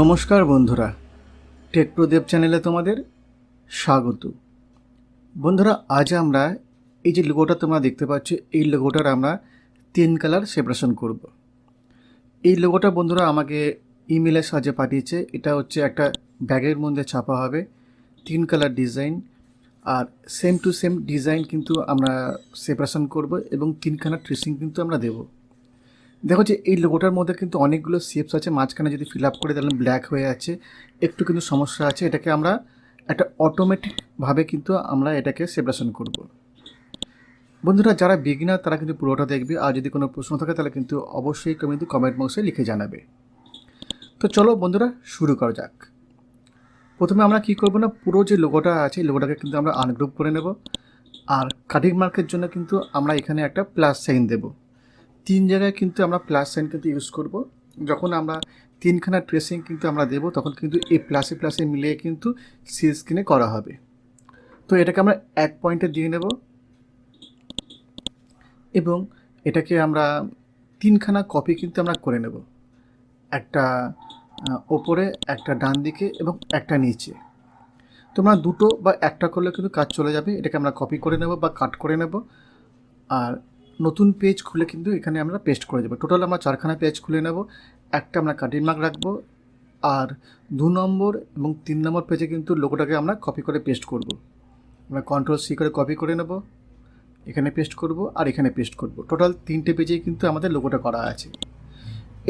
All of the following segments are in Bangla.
নমস্কার বন্ধুরা, টেক প্রদীপ চ্যানেলে তোমাদের স্বাগত। বন্ধুরা, আজ আমরা এই যে লোগোটা তোমরা দেখতে পাচ্ছ, এই লোগোটার আমরা তিন কালার সেপারেশন করব। এই লোগোটা বন্ধুরা আমাকে ইমেলের সাহায্যে পাঠিয়েছে। এটা হচ্ছে একটা ব্যাগের মধ্যে ছাপা হবে, তিন কালার ডিজাইন আর সেম টু সেম ডিজাইন কিন্তু আমরা সেপারেশন করব এবং তিনখানা ট্রেসিং কিন্তু আমরা দেবো। দেখো যে এই লোগোটার মধ্যে কিন্তু অনেকগুলো শেপস আছে, মাঝখানে যদি ফিল আপ করে তাহলে ব্ল্যাক হয়ে আছে। একটু কিন্তু সমস্যা আছে, এটাকে আমরা একটা অটোমেটিকভাবে কিন্তু আমরা এটাকে সেপারেশন করব। বন্ধুরা, যারা বিগিনার তারা কিন্তু পুরোটা দেখবে, আর যদি কোনো প্রশ্ন থাকে তাহলে কিন্তু অবশ্যই কিন্তু কমেন্ট বক্সে লিখে জানাবে। তো চলো বন্ধুরা, শুরু করা যাক। প্রথমে আমরা কি করব না, পুরো যে লোগোটা আছে লোগোটাকে কিন্তু আমরা আনগ্রুপ করে নেব। আর কাটিং মার্কের জন্য কিন্তু আমরা এখানে একটা প্লাস সাইন দেবো। তিন জায়গায় কিন্তু আমরা প্লাস সাইন কিন্তু ইউজ করব। যখন আমরা তিনখানা ট্রেসিং কিন্তু আমরা দেবো, তখন কিন্তু এই প্লাসে প্লাসে মিলিয়ে কিন্তু সি স্ক্রিনে করা হবে। তো এটাকে আমরা এক পয়েন্টে দিয়ে নেব। এবং এটাকে আমরা তিনখানা কপি কিন্তু আমরা করে নেব। একটা ওপরে, একটা ডান দিকে এবং একটা নিচে। তোমরা দুটো বা একটা করলে কিন্তু কাজ চলে যাবে। এটাকে আমরা কপি করে নেব বা কাট করে নেব। আর নতুন পেজ খুলে কিন্তু এখানে আমরা পেস্ট করে দেবো। টোটাল আমরা চারখানা পেজ খুলে নেব। একটা আমরা কাটিং মার্ক রাখব। আর দু নম্বর এবং তিন নম্বর পেজে কিন্তু লোগোটাকে আমরা কপি করে পেস্ট করব। আমরা কন্ট্রোল সি করে কপি করে নেব। এখানে পেস্ট করব আর এখানে পেস্ট করব। টোটাল তিনটে পেজেই কিন্তু আমাদের লোগোটা করা আছে।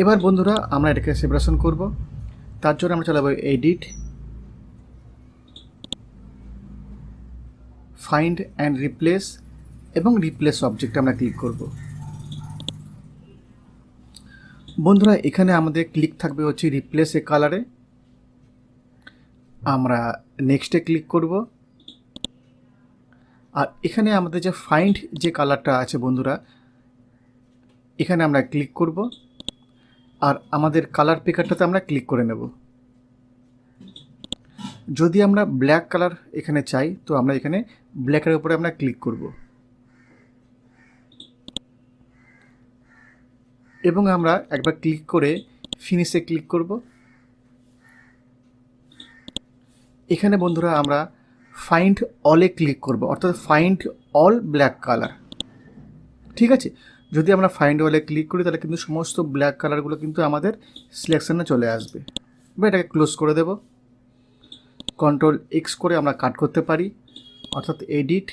এবার বন্ধুরা আমরা এটাকে সেপারেশন করব। তার জন্য আমরা চালাবো এডিট ফাইন্ড অ্যান্ড রিপ্লেস এবং রিপ্লেস অবজেক্টে আমরা ক্লিক করব। বন্ধুরা, এখানে আমাদের ক্লিক থাকবে হচ্ছে রিপ্লেস এ কালারে আমরা নেক্সটে ক্লিক করব। আর এখানে আমাদের যে ফাইন্ড যে কালারটা আছে বন্ধুরা, এখানে আমরা ক্লিক করব। আর আমাদের কালার পিকারটাতে আমরা ক্লিক করে নেব। যদি আমরা ব্ল্যাক কালার এখানে চাই, তো আমরা এখানে ব্ল্যাকের উপরে আমরা ক্লিক করব। এবং আমরা একবার ক্লিক করে ফিনিশে ক্লিক করব। এখানে বন্ধুরা আমরা ফাইন্ড অলে ক্লিক করব, অর্থাৎ ফাইন্ড অল ব্ল্যাক কালার ঠিক আছে? যদি আমরা ফাইন্ড অলে ক্লিক করি, তাহলে কিন্তু সমস্ত ব্ল্যাক কালারগুলো কিন্তু আমাদের সিলেকশনে চলে আসবে। বা এটাকে ক্লোজ করে দেব। কন্ট্রোল এক্স করে আমরা কাট করতে পারি, অর্থাৎ এডিট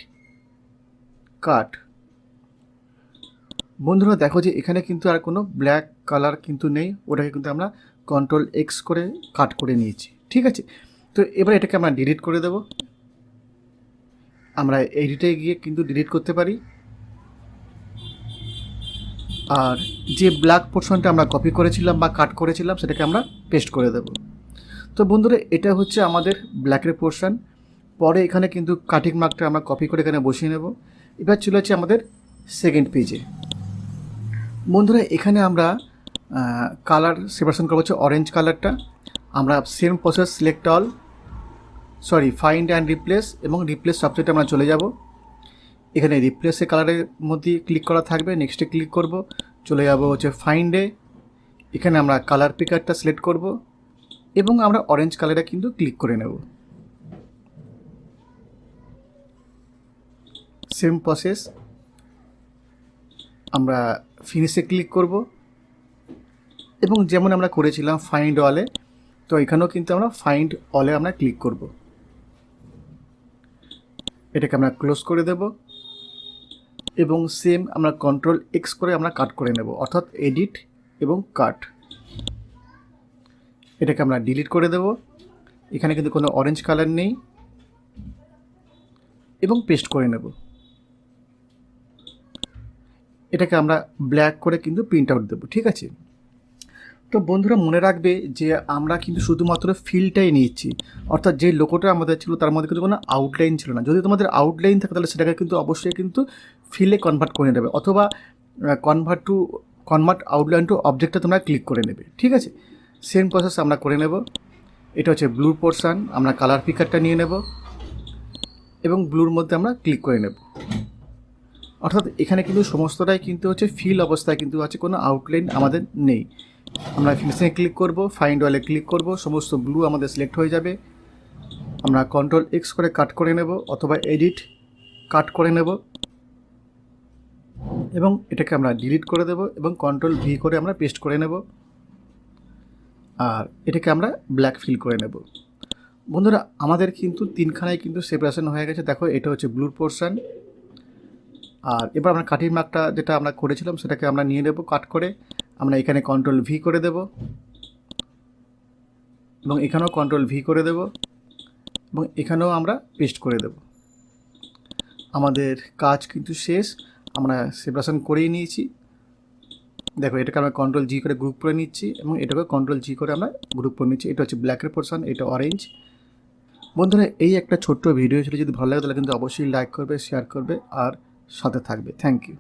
কাট বন্ধুরা, দেখো যে এখানে কিন্তু আর কোনো ব্ল্যাক কালার কিন্তু নেই। ওটাকে কিন্তু আমরা কন্ট্রোল এক্স করে কাট করে নিয়েছি। ঠিক আছে? তো এবার এটাকে আমরা ডিলিট করে দেব। আমরা এডিটে গিয়ে কিন্তু ডিলিট করতে পারি। আর যে ব্ল্যাক পোর্শনটা আমরা কপি করেছিলাম বা কাট করেছিলাম, সেটাকে আমরা পেস্ট করে দেব। তো বন্ধুরা, এটা হচ্ছে আমাদের ব্ল্যাকের পোর্শন পরে এখানে কিন্তু কাটিং মার্কটা আমরা কপি করে এখানে বসিয়ে নেব। এবার চলে যাচ্ছে আমাদের সেকেন্ড পেজে বন্ধুরা, এখানে আমরা কালার সেপারেশন করব হচ্ছে অরেঞ্জ কালারটা আমরা same process select all sorry find and replace এবং রিপ্লেস সাবজেক্টে আমরা চলে যাব। এখানে রিপ্লেসে কালারের মধ্যে ক্লিক করা থাকবে নেক্সটে ক্লিক করব। চলে যাব হচ্ছে ফাইন্ডে এখানে আমরা কালার পিকারটা সিলেক্ট করব এবং আমরা অরেঞ্জ কালারে কিন্তু ক্লিক করে নেব। সেম প্রসেস আমরা ফিনিশে ক্লিক করব। এবং যেমন আমরা করেছিলাম ফাইন্ড অলে তো এখানেও কিন্তু আমরা ফাইন্ড অলে আমরা ক্লিক করব। এটাকে আমরা ক্লোজ করে দেব এবং সেম আমরা কন্ট্রোল এক্স করে আমরা কাট করে নেব, অর্থাৎ এডিট এবং কাট এটাকে আমরা ডিলিট করে দেব। এখানে কিন্তু কোনো অরেঞ্জ কালার নেই। এবং পেস্ট করে নেব। এটাকে আমরা ব্ল্যাক করে কিন্তু প্রিন্ট আউট দেবো, ঠিক আছে? তো বন্ধুরা মনে রাখবে যে আমরা কিন্তু শুধুমাত্র ফিলটাই নিচ্ছি অর্থাৎ যে লোকোটা আমাদের ছিল তার মধ্যে কিন্তু কোনো আউটলাইন ছিল না। যদি তোমাদের আউটলাইন থাকে তাহলে সেটাকে কিন্তু অবশ্যই কিন্তু ফিলে কনভার্ট করে নেবে অথবা convert to convert outline to অবজেক্টটা তোমরা ক্লিক করে নেবে, ঠিক আছে? সেম প্রসেস আমরা করে নেব। এটা হচ্ছে ব্লু পোর্শান আমরা কালার পিকারটা নিয়ে নেব এবং ব্লুর মধ্যে আমরা ক্লিক করে নেব। অর্থাৎ এখানে কিন্তু সমস্তটাই কিন্তু হচ্ছে ফিল অবস্থায় কিন্তু আছে, কোনো আউটলাইন আমাদের নেই। আমরা ফিনিশিংয়ে ক্লিক করব ফাইন্ড অয়েলে ক্লিক করব, সমস্ত ব্লু আমাদের সিলেক্ট হয়ে যাবে। আমরা কন্ট্রোল এক্স করে কাট করে নেব অথবা এডিট কাট করে নেব। এবং এটাকে আমরা ডিলিট করে দেব এবং কন্ট্রোল ভি করে আমরা পেস্ট করে নেব। আর এটাকে আমরা ব্ল্যাক ফিল করে নেব। বন্ধুরা, আমাদের কিন্তু তিনখানায় কিন্তু সেপারেশন হয়ে গেছে। দেখো, এটা হচ্ছে ব্লুর পোর্শন আর এবার আমরা কাঠির মার্কটা যেটা আমরা করেছিলাম সেটাকে আমরা নিয়ে নেব, কাট করে। আমরা এখানে কন্ট্রোল ভি করে দেব। এবং এখানেও কন্ট্রোল ভি করে দেব। এবং এখানেও আমরা পেস্ট করে দেব। আমাদের কাজ কিন্তু শেষ। আমরা সেপারেশন করেই নিয়েছি। দেখো, এটাকে আমরা কন্ট্রোল জি করে গ্রুপ করে নিচ্ছি এবং এটাকে কন্ট্রোল জি করে আমরা গ্রুপ করে নিচ্ছি। এটা হচ্ছে ব্ল্যাকের পোর্শন এটা অরেঞ্জ বন্ধুরা, এই একটা ছোট্ট ভিডিও ছিল। যদি ভালো লাগে তাহলে কিন্তু অবশ্যই লাইক করবে শেয়ার করবে। আর সাথে থাকবে। Thank you